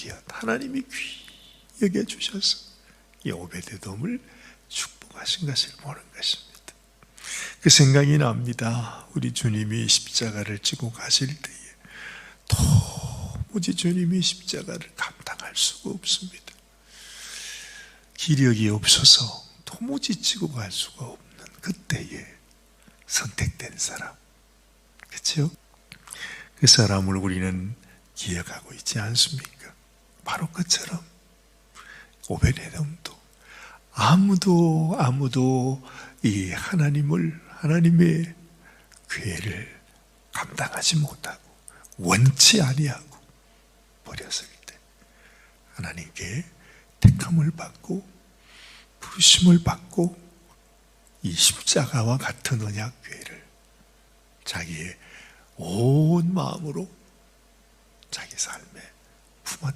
귀한 하나님이 귀 여겨 주셔서 이 오베데돔을 축복하신 것을 보는 것입니다. 그 생각이 납니다. 우리 주님이 십자가를 지고 가실 때에 도무지 주님이 십자가를 감당할 수가 없습니다. 기력이 없어서 도무지 지고 갈 수가 없는 그때에 선택된 사람. 그렇죠? 그 사람을 우리는 기억하고 있지 않습니까? 바로 그처럼 오베데돔도 아무도 아무도 이 하나님을 하나님의 괴를 감당하지 못하고 원치 아니하고 버렸을 때 하나님께 택함을 받고 부르심을 받고 이 십자가와 같은 언약 괴를 자기의 온 마음으로 자기 삶에 품었